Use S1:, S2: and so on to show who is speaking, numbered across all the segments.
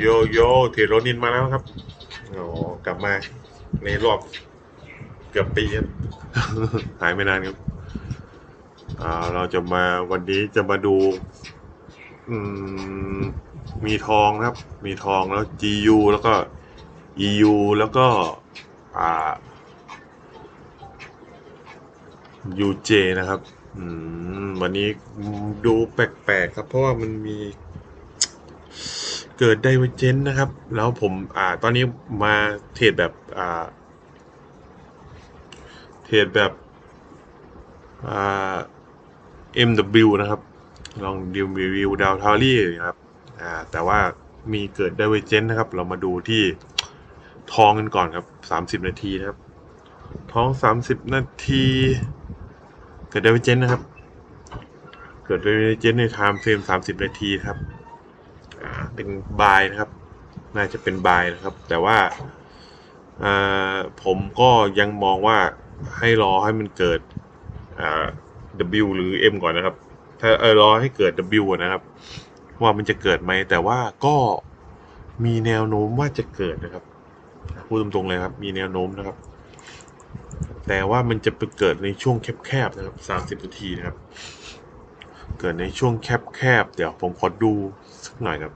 S1: โยโยเทโรนินมาแล้วครับอ๋อกลับมา ในรอบเกือบปีครับ หายไม่นานครับอ่าเราจะมาวันนี้จะมาดู อืม มีทองครับ มีทองแล้ว GU แล้วก็ EU แล้วก็ อ่า UJ นะครับ อืม วันนี้ดูแปลกๆครับ เพราะว่ามันมี เกิดไดเวอร์เจนนะครับ แล้วผมอ่าตอนนี้มาเทรดแบบอ่าเทรดแบบอ่า MW นะครับ ลองดิวรีวิวดาวทารี่นะครับอ่าแต่ว่ามีเกิดไดเวอร์เจนนะครับ เรามาดูที่ทองกันก่อนครับ 30 นาทีนะครับ ทอง 30 นาที เกิดไดเวอร์เจนนะครับ เกิดไดเวอร์เจนในไทม์เฟรม30 นาทีครับ เป็นบายนะครับ น่าจะเป็นบายนะครับ แต่ว่าผมก็ยังมองว่าให้รอให้มันเกิด W หรือ M ก่อนนะครับ ถ้าเออรอให้เกิด W นนะครับ ว่ามันจะเกิดไหม แต่ว่าก็มีแนวโน้มว่าจะเกิดนะครับ พูดตรงๆเลยครับ มีแนวโน้มนะครับ แต่ว่ามันจะไปเกิดในช่วงแคบๆนะครับ 30นาทีนะครับ เกิดในช่วงแคบๆ เดี๋ยวผมขอดูสักหน่อยครับ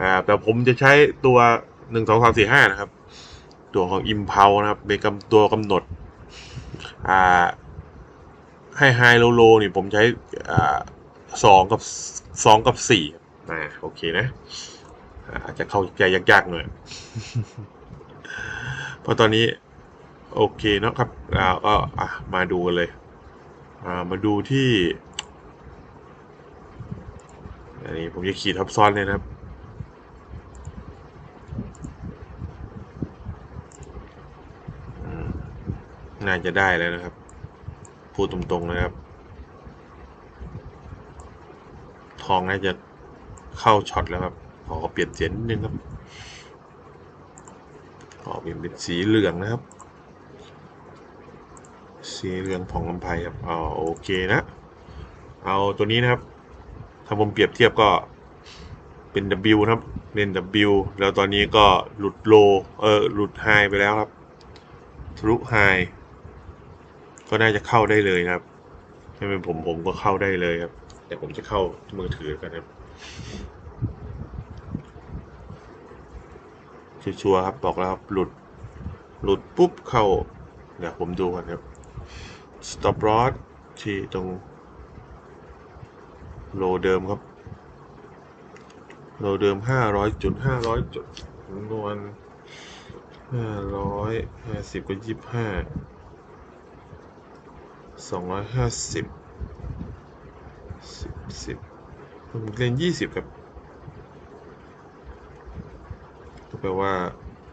S1: อ่าแต่ผมจะใช้ตัวหนึ่งสองสามสี่ห้านะครับ ตัวของ i m p u l s นะครับเป็นกำตัวกำหนดอ่าให้ไฮโลโลนี่ผมใช้อ่าสองกับสองกับสี่อ่าโอเคนะอาจจะเข้าใจยากๆหน่อยเพราะตอนนี้ โอเคเนาะครับเราก็อะมาดูกันเลยอ่ามาดูที่ อันนี้ผมจะขีดทับซ้อนเลยนะครับ น่าจะได้แล้วนะครับ พูดตรงๆนะครับ ทองน่าจะเข้าช็อตแล้วครับขอเปลี่ยนเสียนิดนึงครับขอเปลี่ยนเป็นสีเหลืองนะครับ สีเหลืองผ่องลำไพครับอ๋อโอเคนะ เอาตัวนี้นะครับ ถ้าผมเปรียบเทียบก็เป็น W นะครับเป็น W แล้วตอนนี้ก็หลุดโล เออ หลุดไฮไปแล้วครับ ทะลุไฮ ก็น่าจะเข้าได้เลยครับถ้าเป็นผมผมก็เข้าได้เลยครับ แต่ผมจะเข้ามือถือกันครับชัวร์ครับบอกแล้วครับหลุด หลุดปุ๊บเข้า เดี๋ยวผมดูกันครับ stop loss ที่ตรงโลเดิมครับ โลเดิมห้าร้อยจุดห้าร้อยจุดจำนวนห้าร้อยห้าสิบก็ยี่สิบห้า สองร้อยห้าสิบสิบสิบผมเรียนยี่สิบครับก็แปลว่า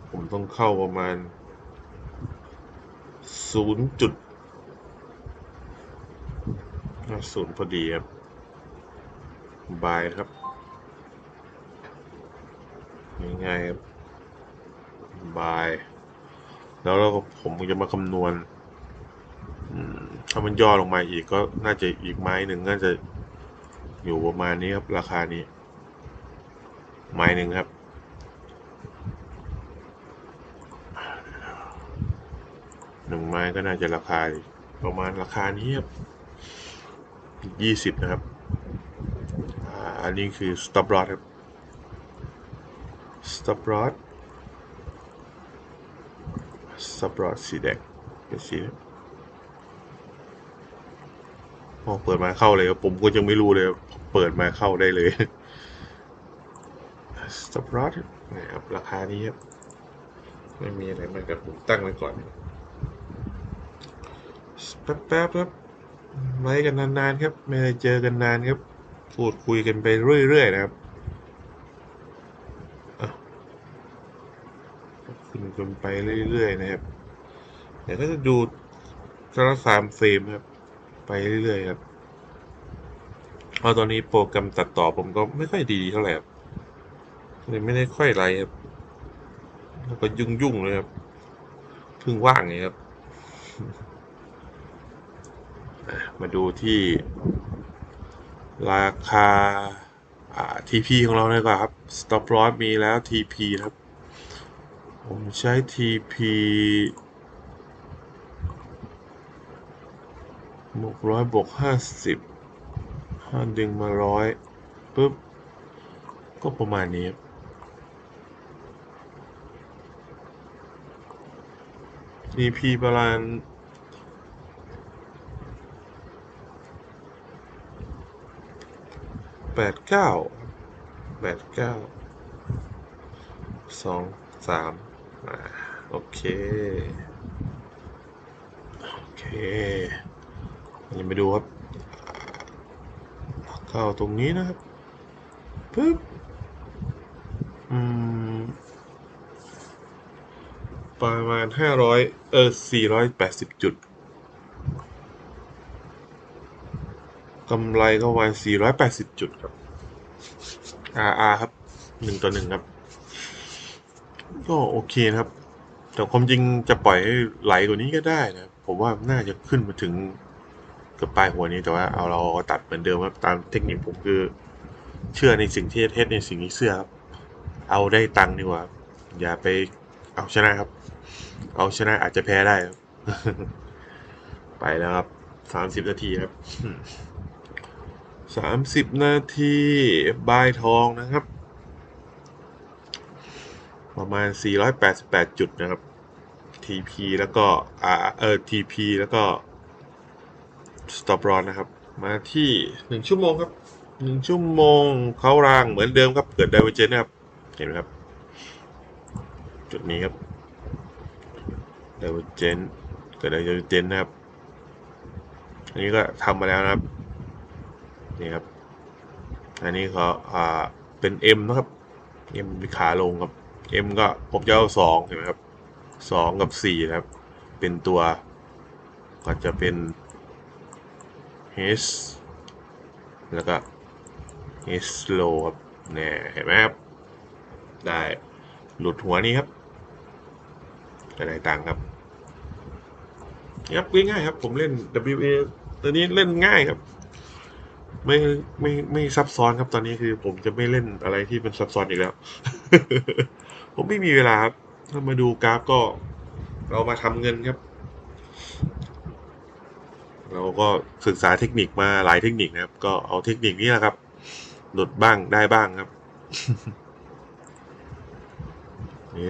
S1: ผมต้องเข้าประมาณศูนย์จุดศูนย์พอดีครับบายครับง่ายๆครับบาย แล้วเราผมจะมาคำนวณ ถ้ามันย่อลงมาอีกก็น่าจะอีกไม้หนึ่งน่าจะอยู่ประมาณนี้ครับ ราคานี้ ไม้หนึ่งครับ หนึ่งไม้ก็น่าจะราคาประมาณราคานี้ครับยี่สิบนะครับอันนี้คือ stop loss ครับ stop loss stop loss สีแดงเป็นสี พอเปิดมาเข้าเลยครับผมก็ยังไม่รู้เลยเปิดมาเข้าได้เลย stop loss นะครับราคานี้ครับไม่มีอะไรมากครับผมตั้งไว้ก่อนแป๊บๆครับไว้กันนานๆครับ ไม่ได้เจอกันนานครับ พูดคุยกันไปเรื่อยๆนะครับขึ้นกันไปเรื่อยๆนะครับเดี๋ยวก็จะดูสารสามเฟรมครับ ไปเรื่อยๆครับเพราะตอนนี้โปรแกรมตัดต่อผมก็ไม่ค่อยดีเท่าไหร่ครับเลยไม่ได้ค่อยไรครับแล้วก็ยุ่งๆเลยครับเพิ่งว่างไงครับ มาดูที่ ราคาอ่า TP ของเราเลยกว่าครับ stop loss มีแล้ว TP ครับ ผมใช้ TP บวกร้อยบวกห้าสิบห้าดึงมาร้อยปุ๊บ ก็ประมาณนี้ครับ TP ประมาณแปดเก้าแปดเก้าสองสามโอเค โอเค ยังไปดูครับ เข้าตรงนี้นะครับปึ๊บอืมประมาณห้าร้อยเออสี่ร้อยแปดสิบจุดกำไรก็ประมาณสี่ร้อยแปดสิบจุดครับ RR ครับหนึ่งต่อหนึ่งครับ ก็โอเคนะครับ แต่ความจริงจะปล่อยให้ไหลกว่านี้ก็ได้นะ ผมว่าน่าจะขึ้นมาถึง กือบปลายหัวนี้แต่ว่าเอาเราตัดเหมือนเดิมครับตามเทคนิคผมคือ เชื่อในสิ่งที่เทศในสิ่งที่เชื่อครับ เอาได้ตังค์ดีกว่าอย่าไปเอาชนะครับ เอาชนะอาจจะแพ้ได้ครับ ไปแล้วครับสามสิบนาทีครับสามสิบนาทีบายทองนะครับ ประมาณ 488 จุดนะครับ TP แล้วก็อ่าเออ TP แล้วก็ Stop Loss นะครับ มาที่ 1 ชั่วโมงครับ1ชั่วโมงเขารางเหมือนเดิมครับ เกิด Divergence นะครับ เห็นไหมครับ จุดนี้ครับ Divergence เกิด Divergence นะครับ อันนี้ก็ทำมาแล้วนะครับ นี่ครับ อันนี้เขาอ่าเป็น M นะครับ M เป็นขาลงครับ M ก็ผมจะเอาสองเห็นไหมครับสองกับสี่นะครับ เป็นตัวก็จะเป็น H แล้วก็ H low ครับเนี่ยเห็นไหมครับ ได้หลุดหัวนี้ครับก็ได้ตังค์ครับครับง่ายๆครับ ผมเล่น WA ตัวนี้เล่นง่ายครับ ไม่ไม่ไม่ซับซ้อนครับตอนนี้คือผมจะไม่เล่นอะไรที่เป็นซับซ้อนอีกแล้ว ผมไม่มีเวลาครับ ถ้ามาดูกราฟก็เรามาทำเงินครับ เราก็ศึกษาเทคนิคมาหลายเทคนิคนะครับ ก็เอาเทคนิคนี้แหละครับ หลุดบ้างได้บ้างครับ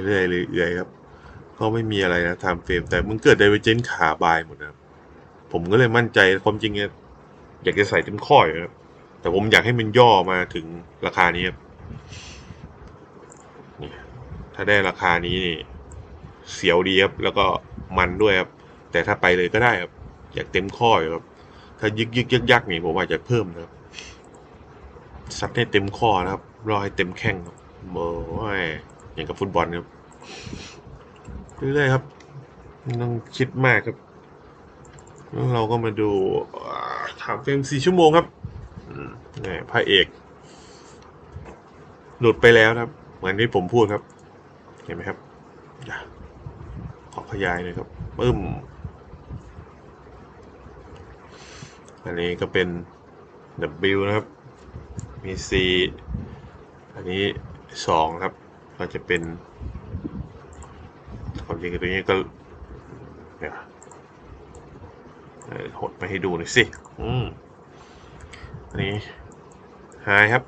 S1: เรื่อยๆเรื่อยๆครับ ก็ไม่มีอะไรนะไทม์เฟรมแต่มึงเกิดไดเวอร์เจนขาบายหมดนะครับ ผมก็เลยมั่นใจความจริงเนี่ยอยากจะใส่เต็มข้ออยู่ครับ แต่ผมอยากให้มันย่อมาถึงราคานี้ครับนี่ถ้าได้ราคานี้นี่เสียวดีครับ แล้วก็มันด้วยครับ แต่ถ้าไปเลยก็ได้ครับ อยากเต็มข้ออยู่ครับ ถ้ายึกยึกยักยักนี่ผมอาจจะเพิ่มนะครับซัดให้เต็มข้อนะครับ รอให้เต็มแข้งครับโอ้ยอย่างกับฟุตบอลครับเรื่อยๆครับต้องคิดมากครับแล้วเราก็มาดูถามเฟรมสี่ชั่วโมงครับนี่พระเอก หลุดไปแล้วครับ เหมือนที่ผมพูดครับ เห็นไหมครับ ขอขยายหน่อยครับปึ้ม อันนี้ก็เป็น W นะครับ มี C อันนี้สองครับ ก็จะเป็นความจริงตัวนี้ก็เนี่ยหดไปให้ดูหน่อยสิ อืม อันนี้ไฮครับ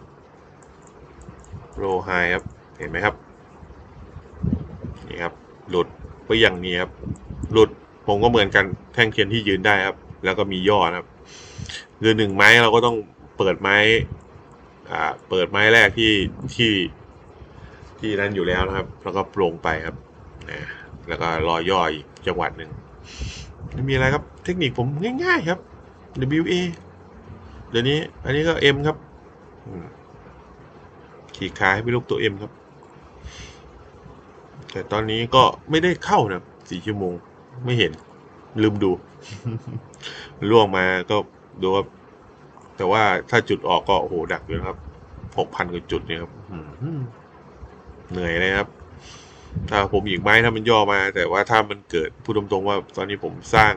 S1: โลไฮครับ เห็นไหมครับ นี่ครับ หลุดไปอย่างนี้ครับ หลุดผมก็เหมือนกันแท่งเทียนที่ยืนได้ครับ แล้วก็มีย่อนะครับ คือหนึ่งไม้เราก็ต้องเปิดไม้อ่าเปิดไม้แรกที่ที่ที่นั้นอยู่แล้วนะครับ แล้วก็ปลงไปครับนะแล้วก็รอย่ออีกจังหวัดหนึ่งม่มีอะไรครับเทคนิคผมง่ายๆครับ WA เดี๋ยวนี้ อันนี้ก็ M ครับขีดขาให้เป็นรูปตัว M ครับ แต่ตอนนี้ก็ไม่ได้เข้านะสี่ชั่วโมง ไม่เห็นลืมดูล่วงมาก็ ดูครับแต่ว่าถ้าจุดออกก็โอ้โหดักอยู่นะครับหกพันกว่าจุดเนี่ยครับเหนื่อยเลยครับ ถ้าผมอีกไม้ถ้ามันย่อมา แต่ว่าถ้ามันเกิดพูดตรงๆว่า ตอนนี้ผมสร้าง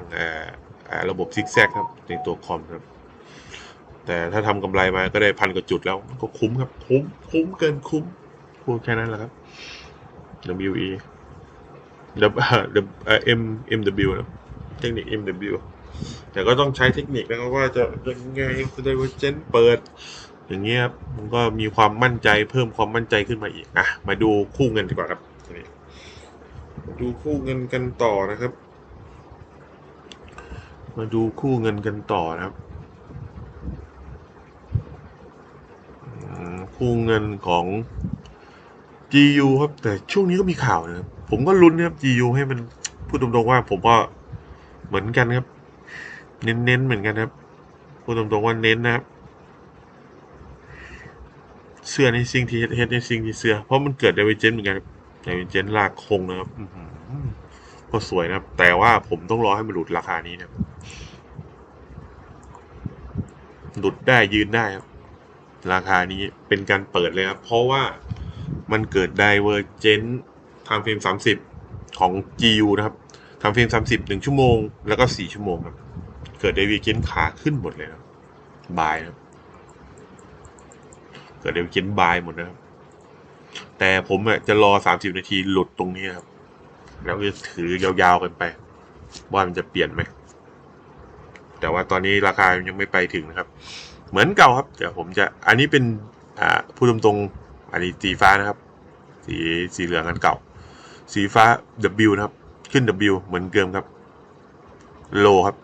S1: ระบบซิกแซกครับ ในตัวคอมครับ แต่ถ้าทำกำไรมาก็ได้พันกว่าจุดแล้ว ก็คุ้มครับ คุ้มคุ้มเกินคุ้มพูดแค่นั้นแหละครับ WE W เอ่อ M MW นะเทคนิค MW แต่ก็ต้องใช้เทคนิคนะครับว่าจะยังไงคุณไดเวอร์เจนเปิด อย่างเงี้ยครับมันก็มีความมั่นใจเพิ่มความมั่นใจขึ้นมาอีกอะมาดูคู่เงินดีกว่าครับนี่ดูคู่เงินกันต่อนะครับ มาดูคู่เงินกันต่อนะครับคู่เงินของ GU ครับ แต่ช่วงนี้ก็มีข่าวนะครับ ผมก็ลุ้นนะครับ GU ให้มันพูดตรงๆว่า ผมก็เหมือนกันครับ เน้นๆเหมือนกันครับพูดตรงๆว่าเน้นนะครับ เสื้อในสิ่งที่เฮ็ดในสิ่งที่เสื้อ เพราะมันเกิดไดเวเจนเหมือนกันครับไดเวเจนลากคงนะครับอื้อหือก็สวยนะครับ แต่ว่าผมต้องรอให้มันหลุดราคานี้นะครับหลุดได้ยืนได้ครับ ราคานี้เป็นการเปิดเลยครับ เพราะว่ามันเกิดไดเวอร์เจนทางเฟรม30ของ GU นะครับทางเฟรม30 1ชั่วโมง แล้วก็4ชั่วโมงครับ เกิดไดวอร์เจนขาขึ้นหมดเลยครับายนะเกิดไดวอร์เจนบายหมดนะครับ แต่ผมอะจะรอ30นาทีหลุดตรงนี้ครับ แล้วจะถือยาวๆกันไป ว่ามันจะเปลี่ยนไหม แต่ว่าตอนนี้ราคายังไม่ไปถึงนะครับ เหมือนเก่าครับเดี๋ยวผมจะอันนี้เป็นอ่าพูดตรงๆอันนี้สีฟ้านะครับ สีสีเหลืองอันเก่า สีฟ้า W นะครับ ขึ้น W เหมือนเดิมครับ โลครับ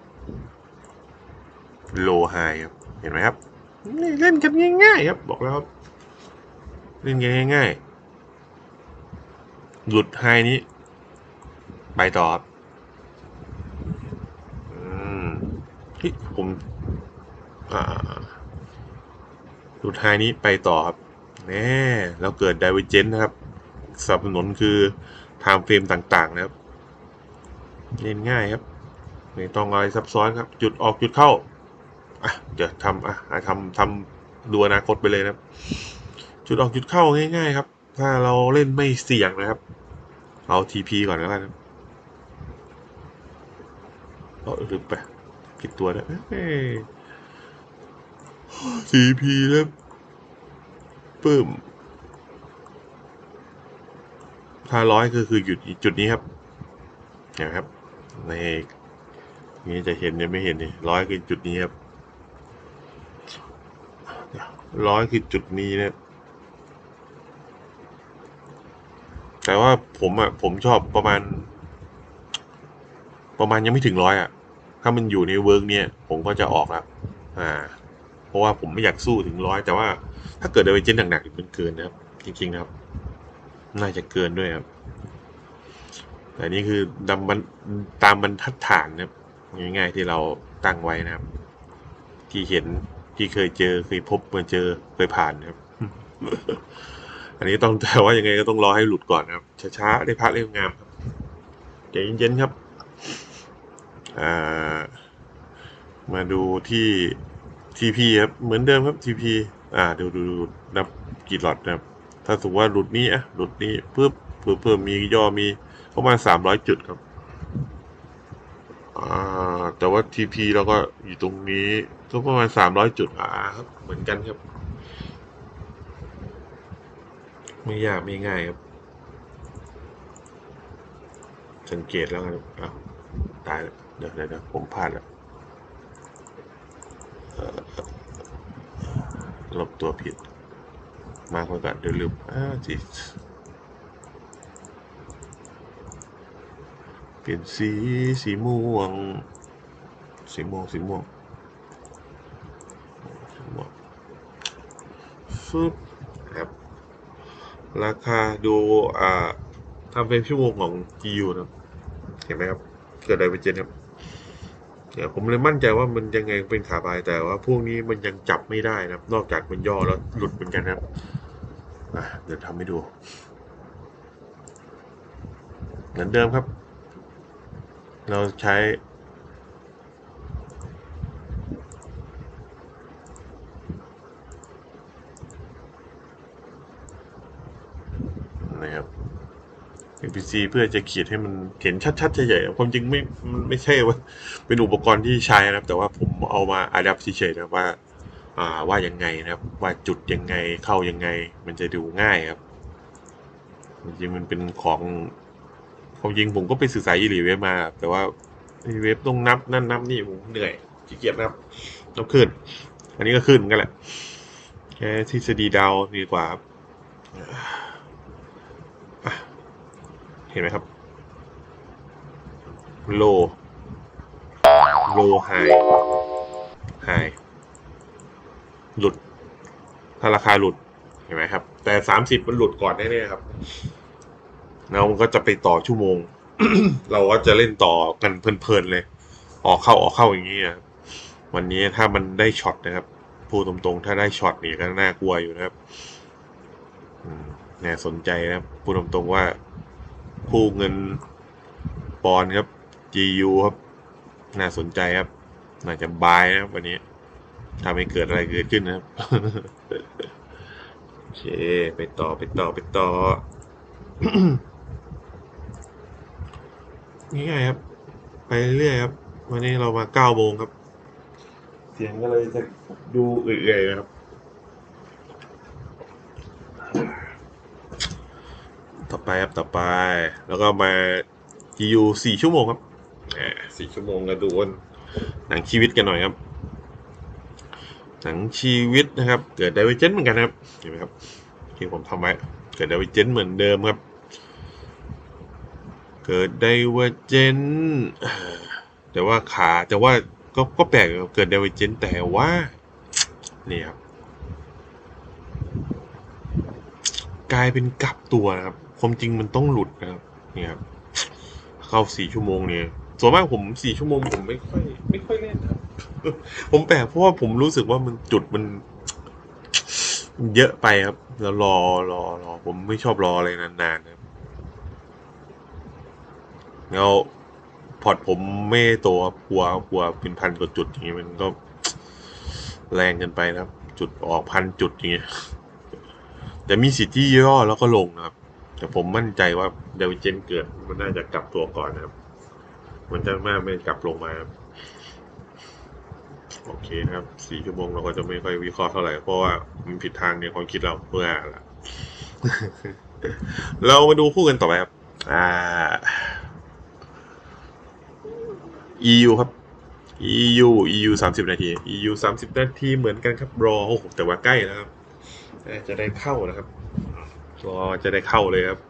S1: โลไฮครับเห็นไหมครับ เล่นกันง่ายๆครับ บอกแล้วครับ เล่นกันง่ายๆ หลุดไฮนี้ ไปต่อครับอืมผมอ่าหลุดไฮนี้ไปต่อครับแน่แล้วเกิดไดเวเจนนะครับสนับสนุนคือไทม์เฟรมต่างๆนะครับ เล่นง่ายครับ ไม่ต้องอะไรซับซ้อนครับ จุดออกจุดเข้า อะเดี๋ยวทำอะทำทำดูอนาคตไปเลยนะครับ จุดออกจุดเข้าง่าย ๆ ครับ ถ้าเราเล่นไม่เสี่ยงนะครับ เอา TP ก่อนแล้วกันครับเอาลืมไปผิดตัวแล้วเอ้ย TP แล้วปึ้มถ้าร้อยคือคือหยุดจุดนี้ครับเห็นไหมครับในนี้จะเห็นเนี่ยไม่เห็นนี่ร้อยคือจุดนี้ครับ ร้อยคือจุดนี้เนี่ยแต่ว่าผมอะ ผมชอบประมาณ ประมาณยังไม่ถึงร้อยอะ ถ้ามันอยู่ในเวิร์กเนี่ย ผมก็จะออกแล้วอ่า เพราะว่าผมไม่อยากสู้ถึงร้อยแต่ว่าถ้าเกิดไดเวอร์เจนหนักๆมันเกินนะครับ จริงๆนะครับ น่าจะเกินด้วยครับ แต่นี่คือดำมันตามบรรทัดฐานนะครับง่ายๆที่เราตั้งไว้นะครับ ที่เห็น ที่เคยเจอเคยพบมาเจอเคยผ่านนะครับ อันนี้ต้องแต่ว่ายังไงก็ต้องรอให้หลุดก่อนนะครับ ช้าๆได้พักเรียงามครับใจเย็นๆครับอ่ามาดูที่ TP ครับ เหมือนเดิมครับ TP อ่าดูดูดูนับกี่หลอดนะครับ ถ้าสมมติว่าหลุดนี้อะหลุดนี้ปุ๊บเพิ่มเพิ่มมีย่อมีประมาณสามร้อยจุดครับอ่า แต่ว่า TP เราก็อยู่ตรงนี้ทุกประมาณสามร้อยจุดอ่าครับ เหมือนกันครับ ไม่ยากไม่ง่ายครับ สังเกตแล้วกันอ้าวตายแล้วเดี๋ยวเดี๋ยวผมพลาดแล้วลบตัวผิด มากไว้ก่อนเดี๋ยวลืมอ่าจี เปลี่ยนสีสีม่วง สีม่วงสีม่วงสีม่วงฟึบครับราคาดูอ่าทำเป็นชั่วโมงของ GU นะเห็นไหมครับ เกิดอะไรไปเจนครับเดี๋ยวผมเลยมั่นใจว่ามันยังไงเป็นขาบายแต่ว่าพวกนี้มันยังจับไม่ได้นะครับ นอกจากมันย่อแล้วหลุดเหมือนกันนะครับเดี๋ยวทำให้ดู เหมือนเดิมครับ เราใช้ นะครับ NPC เพื่อจะเขียนให้มันเห็นชัดๆใหญ่ๆความจริงไม่ไม่ใช่ว่า เป็นอุปกรณ์ที่ใช้นะครับ แต่ว่าผมเอามาอัดแอปเฉยๆนะว่าอ่าว่ายังไงนะครับ ว่าจุดยังไงเข้ายังไง มันจะดูง่ายครับจริงมันเป็นของ ความจริงผมก็ไปศึกษาอีหลีเว็บมา แต่ว่าอ้เว็บต้องนับนั่นนับนี่ผมเหนื่อยขี้เกียจนับต้องขึ้น อันนี้ก็ขึ้นกันแหละแค่ทฤษฎีดาวดีกว่าเห็นไหมครับ โล โลไฮไฮหลุด ถ้าราคาหลุด เห็นไหมครับ แต่สามสิบมันหลุดก่อนแน่ๆครับ แล้วมันก็จะไปต่อชั่วโมง เราก็จะเล่นต่อกันเพลินๆเลย ออกเข้าออกเข้าอย่างนี้นะครับวันนี้ถ้ามันได้ช็อตนะครับพูดตรงๆ ถ้าได้ช็อตนี่ก็น่ากลัวอยู่นะครับน่าสนใจนะครับพูดตรงๆว่าคู่เงินปอนครับ GU ครับ น่าสนใจครับ น่าจะบายนะครับวันนี้ถ้าไม่เกิดอะไรเกิดขึ้นนะครับโอเคไปต่อไปต่อไปต่อ ง่ายๆครับ ไปเรื่อยๆครับ วันนี้เรามาเก้าโมงครับ เสียงก็เลยจะดูเอื่อยๆนะครับ ต่อไปครับต่อไป แล้วก็มา GU สี่ชั่วโมงครับอ่าสี่ชั่วโมงก็ดูกันหนังชีวิตกันหน่อยครับ หนังชีวิตนะครับ เกิดไดเวเจนเหมือนกันนะครับเห็นไหมครับที่ผมทำไว้เกิดไดเวเจนเหมือนเดิมครับ เกิดไดเวเจนแต่ว่าขาแต่ว่าก็ก็แปลกเกิดไดเวเจนแต่ว่านี่ครับกลายเป็นกลับตัวนะครับความจริงมันต้องหลุดนะครับนี่ครับเข้าสี่ชั่วโมงเนี่ยส่วนมากผมสี่ชั่วโมงผมไม่ค่อยไม่ค่อยเล่นครับ ผมแปลกเพราะว่าผมรู้สึกว่ามันจุดมันมันเยอะไปครับ แล้วรอรอรอผมไม่ชอบรออะไรนานๆนะครับ แล้วพอร์ตผมไม่โตครับกลัวกลัวเป็นพันกว่าจุดอย่างนี้มันก็แรงเกินไปนะครับ จุดออกพันจุดอย่างเงี้ยแต่มีสิทธิ์ที่ย่อแล้วก็ลงนะครับ แต่ผมมั่นใจว่าเดวิเจนเกิดมันน่าจะกลับตัวก่อนนะครับ มันจะไม่ไม่กลับลงมาครับโอเคนะครับสี่ชั่วโมงเราก็จะไม่ค่อยวิเคราะห์เท่าไหร่ เพราะว่ามันผิดทางในความคิดเราเมื่อละเรามาดูคู่กันต่อไปครับ อ่า EU ครับ EU EU สามสิบนาที EU สามสิบนาทีเหมือนกันครับรอโอ้โหแต่ว่าใกล้แล้วครับจะได้เข้านะครับรอจะได้เข้าเลยครับ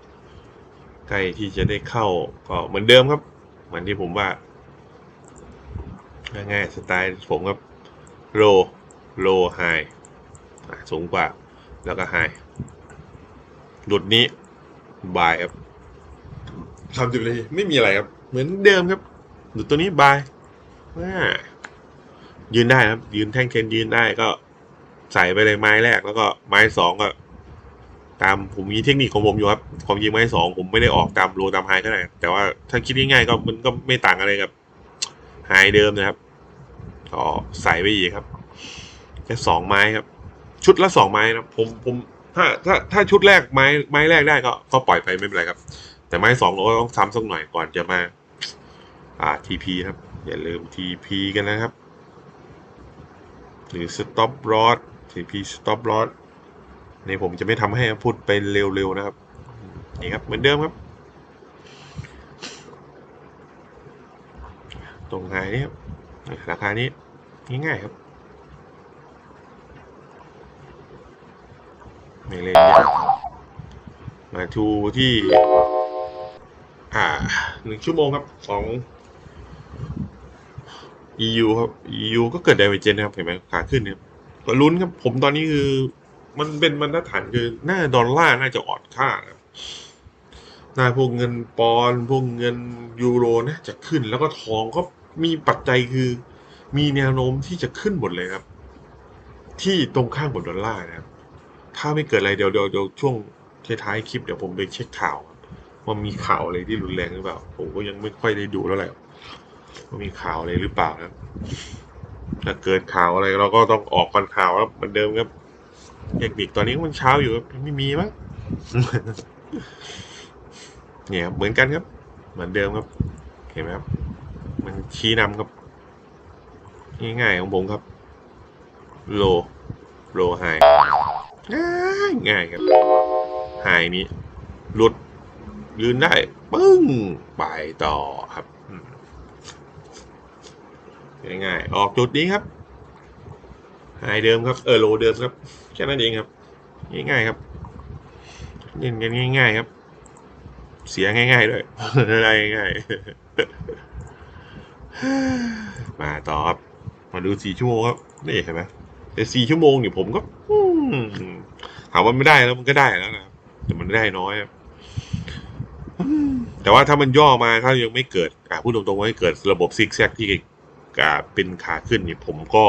S1: ใกล้ที่จะได้เข้าก็เหมือนเดิมครับ เหมือนที่ผมว่าง่ายๆสไตล์ผมครับโลโลไฮสูงกว่า แล้วก็ไฮหลุดนี้บายครับทำจุดเลยไม่มีอะไรครับ เหมือนเดิมครับ ดูตัวนี้บายอ่ายืนได้ครับ ยืนแท่งเทนยืนได้ก็ใส่ไปเลยไม้แรกแล้วก็ไม้สองก็ ตามผมมีเทคนิคของผมอยู่ครับความยิงไม้สองผมไม่ได้ออกตามโลตามไฮก็ได้แต่ว่าถ้าคิดง่ายๆก็มันก็ไม่ต่างอะไรกับไฮเดิมนะครับก็ใส่ไปอีกครับแค่สองไม้ครับ ชุดละสองไม้นะผมผมถ้าถ้าถ้าชุดแรกไม้ไม้แรกได้ก็ก็ปล่อยไปไม่เป็นไรครับ แต่ไม้สองเราก็ต้องซ้ำสักหน่อยก่อนจะมา อ่า TP ครับ อย่าลืม TP กันนะครับ หรือ Stop Loss TP Stop Loss นี่ผมจะไม่ทำให้พูดไปเร็วๆนะครับ นี่ครับ เหมือนเดิมครับ ตรงไฮนี่ครับราคานี้ ง่ายๆครับไม่เล่นยากมาทูที่ อ่าหนึ่งชั่วโมงครับของ EU ครับ EU ก็เกิดไดเวเจนนะครับเห็นไหมขาขึ้นเนี่ยก็ลุ้นครับ ผมตอนนี้คือ มันเป็นบรรทัดฐานคือหน้าดอลลาร์น่าจะอ่อนค่านะครับหน้าพวกเงินปอนด์พวกเงินยูโรนะจะขึ้น แล้วก็ทองก็มีปัจจัยคือ มีแนวโน้มที่จะขึ้นหมดเลยครับ ที่ตรงข้ามกับดอลลาร์นะครับ ถ้าไม่เกิดอะไรเดี๋ยวเดี๋ยวเดี๋ยวช่วงท้ายคลิปเดี๋ยวผมไปเช็คข่าวว่ามีข่าวอะไรที่รุนแรงหรือเปล่า ผมก็ยังไม่ค่อยได้ดูแล้วแหละ ว่ามีข่าวอะไรหรือเปล่าครับถ้าเกิดข่าวอะไรเราก็ต้องออกก่อนข่าวครับเหมือนเดิมครับเทคนิคตอนนี้มันเช้าอยู่ครับไม่มีมั้งเนี่ยเหมือนกันครับ เหมือนเดิมครับ เห็นไหมครับ มันชี้นำครับง่ายๆของผมครับ โล โลไฮง่ายง่ายครับไฮนี้หลุดยืนได้ ปึ้ง ไปต่อครับ ง่ายๆออกจุดนี้ครับไฮเดิมครับเออโลเดิมครับแค่นั้นเองครับ ง่ายๆครับเล่นกันง่ายๆครับ เสียง่ายๆด้วยอะได้ง่ายๆมาต่อครับมาดูสี่ชั่วโมงครับนี่เห็นไหมแต่สี่ชั่วโมงเนี่ยผมก็ถามว่าไม่ได้แล้วมันก็ได้แล้วนะแต่มันได้น้อยครับแต่ว่าถ้ามันย่อมาถ้ายังไม่เกิดอะพูดตรงๆว่าให้เกิดระบบซิกแซกที่ เป็นขาขึ้นเนี่ยผมก็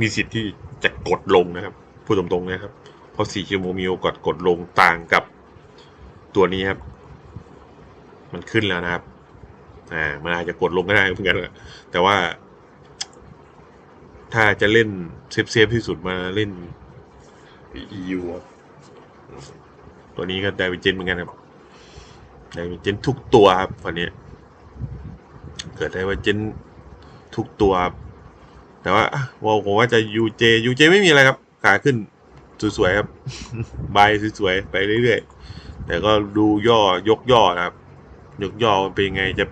S1: มีสิทธิ์ที่จะกดลงนะครับพูดตรงๆนะครับ เพราะสี่ชั่วโมงมีโอกาสกดลงต่างกับตัวนี้ครับ มันขึ้นแล้วนะครับอ่ามันอาจจะกดลงก็ได้เหมือนกันแต่ว่า ถ้าจะเล่นเซฟเซฟที่สุดมาเล่น EU ตัวนี้ก็ไดวิเจนเหมือนกันครับไดวิเจนทุกตัวครับวันนี้ เกิดไดวิเจน ทุกตัวครับแต่ว่าอะว่าผมว่าจะ UJ UJ ไม่มีอะไรครับ ขาขึ้นสวยๆครับ บายสวยๆ ไปเรื่อยๆ แต่ก็ดูย่อยกย่อนะครับ ยกย่อมันเป็นยังไงจะ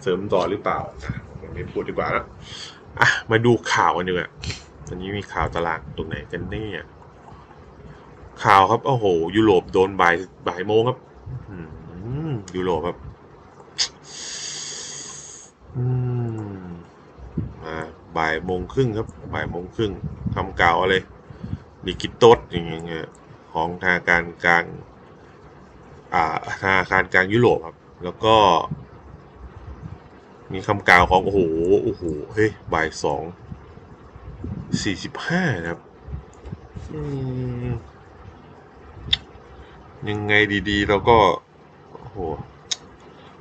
S1: เสริมต่อหรือเปล่าอะผมไม่พูดดีกว่านะอะมาดูข่าวกันดีกว่าตอนนี้มีข่าวตลาดตรงไหนกันเนี่ยข่าวครับโอ้โห ยุโรปโดนบ่ายบ่ายโมงครับอืมยุโรปครับ อืม มาบ่ายโมงครึ่งครับบ่ายโมงครึ่งทำกล่าวอะไรดิกิโตสอย่างเงี้ยของธนาคารกลางอ่าธนาคารกลางยุโรปครับ แล้วก็ มีคำกล่าวของโอ้โหโอ้โหเฮ้ยบ่ายสองสี่สิบห้านะครับยังไงดีๆ เราก็โอ้โห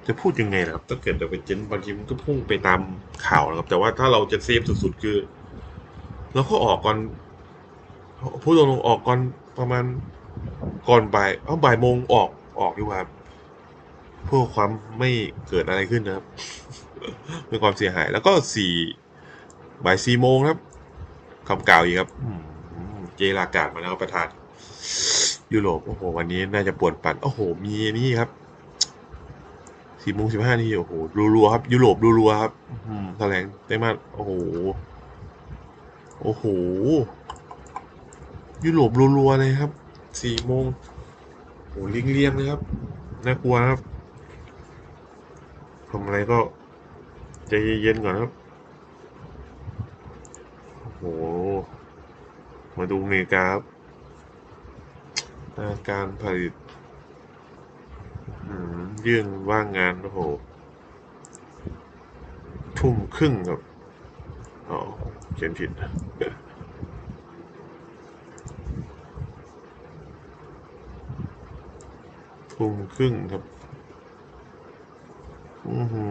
S1: จะพูดยังไงนะครับ ถ้าเกิดเราไปเจนบางทีมันก็พุ่งไปตามข่าวนะครับ แต่ว่าถ้าเราจะเซฟสุดๆคือเราก็ออกก่อนพูดตรงๆออกก่อนประมาณก่อนบ่ายเอาบ่ายโมงออกออกดีกว่าครับเพื่อความไม่เกิดอะไรขึ้นนะครับไม่ความเสียหาย แล้วก็สี่บ่ายสี่โมงครับคำกล่าวอีกครับเจลากาศมาแล้วประธานยุโรปโอ้โหวันนี้น่าจะปวดปั่นโอ้โหมีนี่ครับ สี่โมงสิบห้านี่โอ้โหรัวๆครับ ยุโรปรัวๆครับอืมแถลงได้มากโอ้โห โอ้โห ยุโรปรัวๆเลยครับสี่โมงโอ้เลียงเลียงเลยครับน่ากลัวนะครับทำอะไรก็ใจเย็นๆก่อนครับ โอ้โห มาดูอเมริกาครับอาการผลิตอืม ยื่นว่างงานโอ้โหทุ่มครึ่งครับอ๋อเขียนผิดทุ่มครึ่งครับอือหื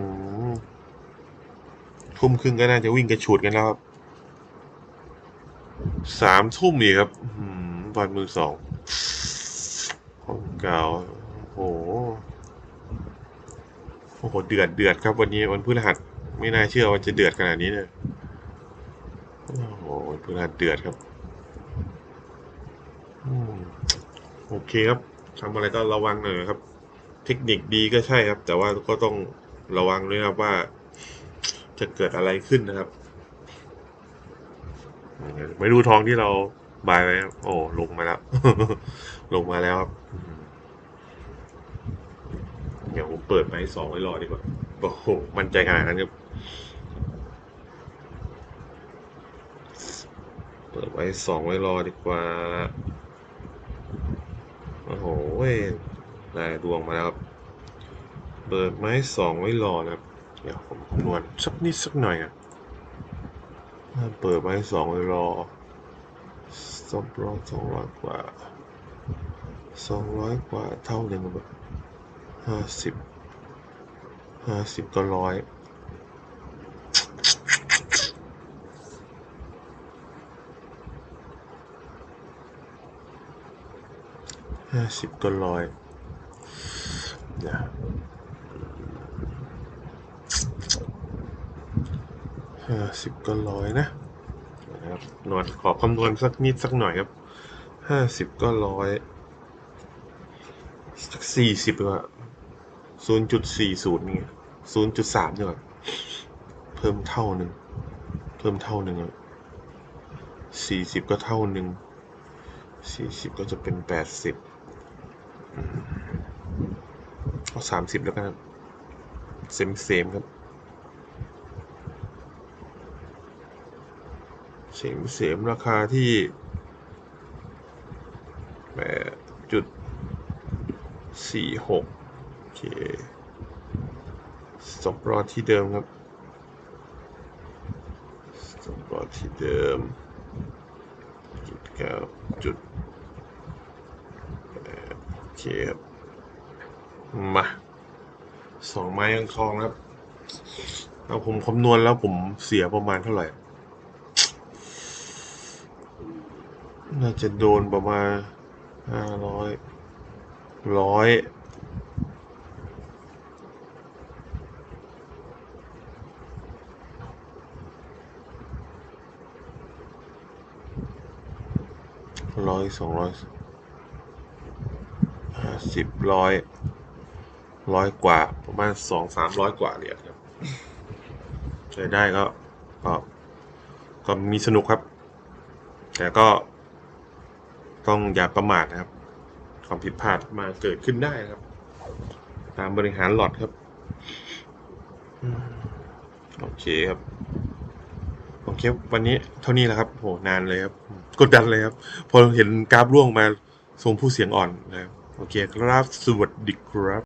S1: อทุ่มครึ่งก็น่าจะวิ่งกระฉูดกันแล้วครับสามทุ่มอีกครับวันมือสองห้องเก่า โอ้โหโอ้โห เดือดเดือดครับวันนี้วันพฤหัส ไม่น่าเชื่อว่าจะเดือดขนาดนี้เนี่ยโอ้โหวันพฤหัสเดือดครับโอเคครับทำอะไรก็ระวังหน่อยครับ เทคนิคดีก็ใช่ครับ แต่ว่าก็ต้องระวังด้วยครับว่า จะเกิดอะไรขึ้นนะครับไปดูทองที่เราบายไว้ครับโอ้ลงมาแล้ว ลงมาแล้วครับ ดี๋ยวผมเปิดไปสองไว้รอดีกว่าโอ้โหมั่นใจขนาดนั้นครับเปิดไว้สองไว้รอดีกว่า โอ้โหได้ดวงมาแล้วครับ เปิดไม้สองไว้รอนะครับ เดี๋ยวผมคำนวณสักนิดสักหน่อยอะเปิดไม้สองไว้รอสองร้อยสองร้อยกว่าสองร้อยกว่าเท่าหนึ่งแบบ ห้าสิบห้าสิบก็ร้อยห้าสิบก็ร้อยนะห้าสิบก็ร้อยนะนะครับนวดขอคำนวณสักนิดสักหน่อยครับห้าสิบก็ร้อยสักสี่สิบก็ ศูนย์จุดสี่ศูนย์นี่ศูนย์จุดสามดีกว่าเพิ่มเท่าหนึ่งเพิ่มเท่าหนึ่งสี่สิบก็เท่าหนึ่งสี่สิบก็จะเป็นแปดสิบเอาสามสิบแล้วกันเซมเซมครับเสียงเสมราคาที่แปดจุดสี่หก เคสต็อปรอที่เดิมครับสต็อปรอที่เดิมจุดเก้าจุดแปดโอเคครับ มาสองไม้ยังคลองครับเอาผมคำนวณแล้วผมเสียประมาณเท่าไหร่ น่าจะโดนประมาณห้าร้อยร้อยร้ อยสองร้อยห้าสิบร้อยร้อยกว่าประมาณสองสามร้อยกว่าเหรียญครับใช้ได้ก็ก็ก็มีสนุกครับ แต่ก็ต้องอย่าประมาทนะครับ ความผิดพลาดมาเกิดขึ้นได้ครับ ตามบริหารหลอดครับ โอเคครับ เควันนี้เท่านี้แหละครับโหนานเลยครับ กดดันเลยครับ พอเห็นกราฟร่วงมาทรงผู้เสียงอ่อนนะครับ โอเคครับ สวัสดีครับ